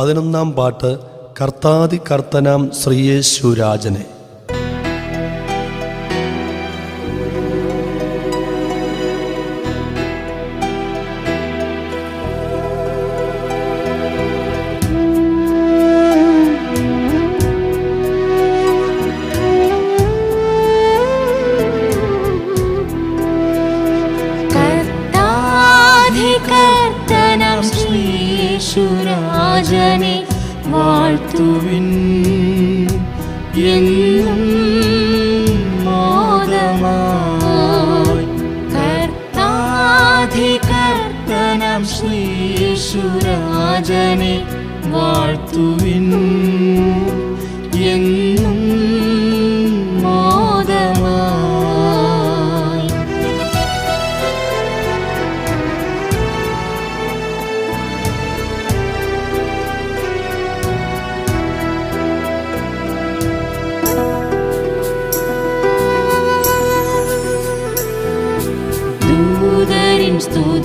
പതിനൊന്നാം പാട്ട് കർത്താതി കർത്തനാം ശ്രീയേശുരാജനെ. ശ്രീയേശുരാജനെ വാഴ്ത്തുവിൻ. എന്നും മോദമായി കർത്താധികർത്തനം ശ്രീയേശുരാജനെ വാഴ്ത്തുവിൻ.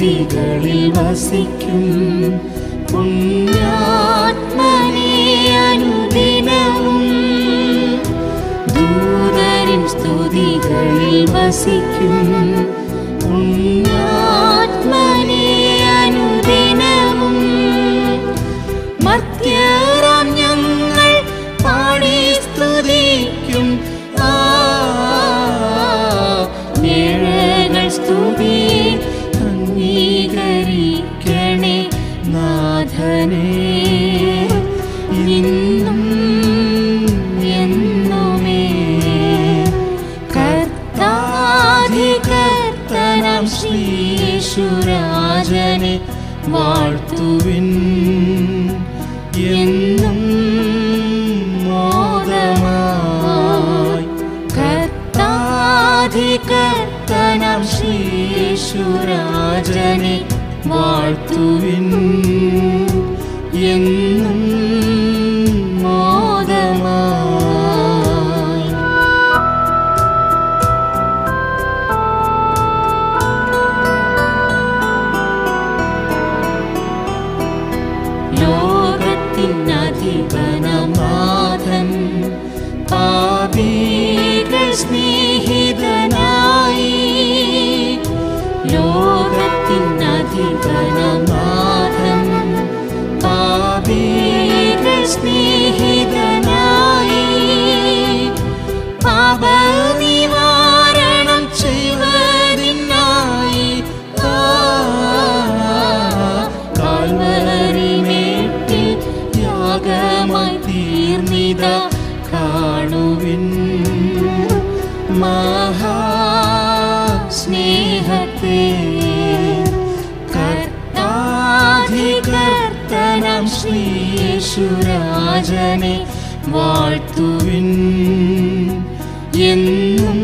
സ്തുതികളിൽ വസിക്കും. പുണ്യാത്മനെ അനുദിനവും ദൂതരിൻ സ്തുതികളിൽ വസിക്കും. வாழ்த்து keep it. ശ്രീയേശുരാജനെ വാഴ്ത്തുവിൻ. എന്നും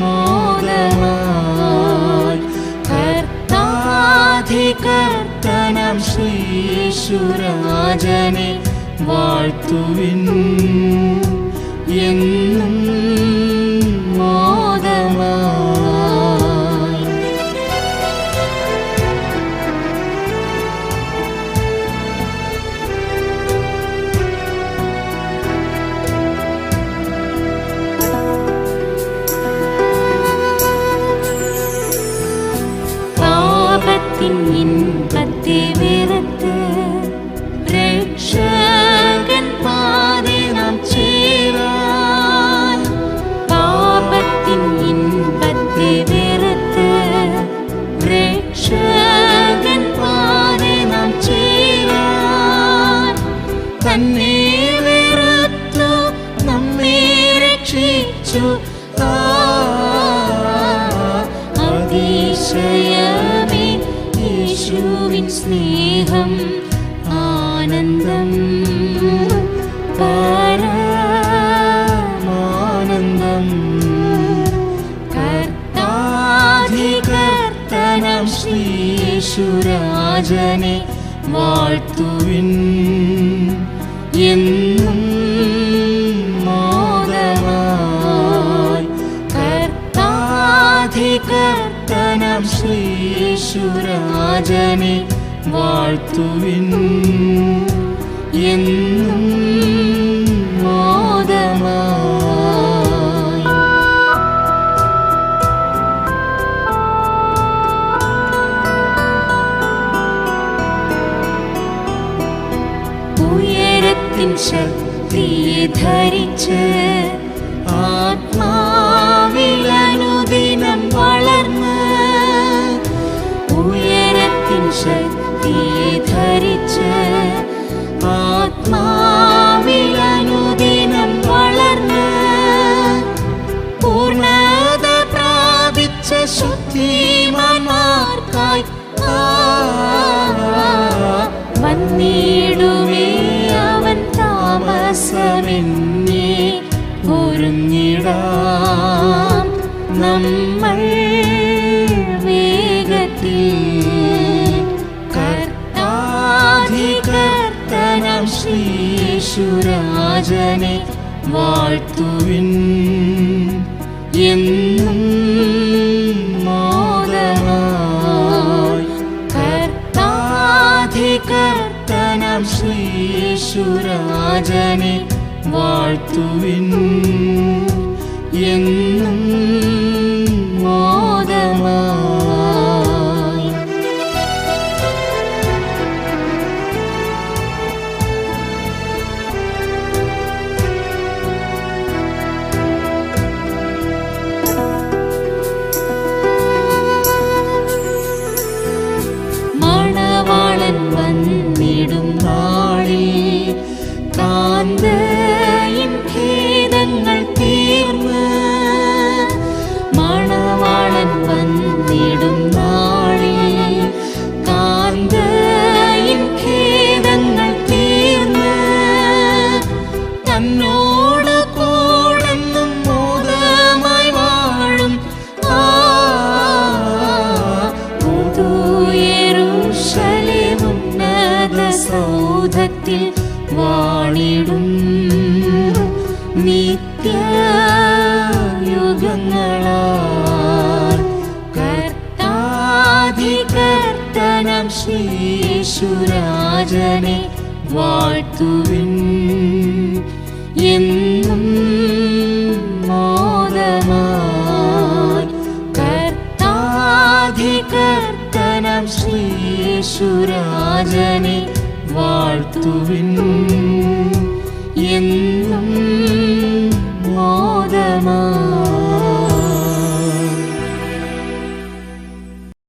മോദമായി കർത്താധികർത്തനം ശ്രീയേശുരാജനെ വാഴ്ത്തുവിൻ. എന്നും സ്നേഹം ആനന്ദം പരമാനന്ദം. കർത്താധികർത്തനം ശ്രീശുരാജനെ വാഴ്ത്തുവിൻ. എന്നും യേശുരാജനെ വാഴ്ത്തുവിൻ എന്നും മോദമാ ഉയരത്തിൻ ശക്തിയെ ധരിച്ച് ആത്മാ ശക്തിയെ ധരിച്ച് ആത്മാവിലനുദിനം വളർന്ന് പൂർണത പ്രാപിച്ച ശുദ്ധിമാന്മാർക്കായി ആ, വന്നിടുമേ അവൻ താമസമെന്നേ ഒരുങ്ങിടാം നമ്മൾ ശ്രീശുരാജനെ വാഴ്ത്തുവിൻ. എന്നും മോദമായി കർത്താധികർത്തനം ശ്രീശുരാജനെ വാഴ്ത്തുവിൻ. എന്നും സൗധത്തിൽ വാണിടും നിത്യയുഗങ്ങളാൽ കർത്താധികർത്തനം ശ്രീശുരാജനെ വാഴ്ത്തുവിൻ എന്നും മോദമായി കർത്താധികർത്തനം ശ്രീശുരാജനെ വാഴ്ത്തുവിൻ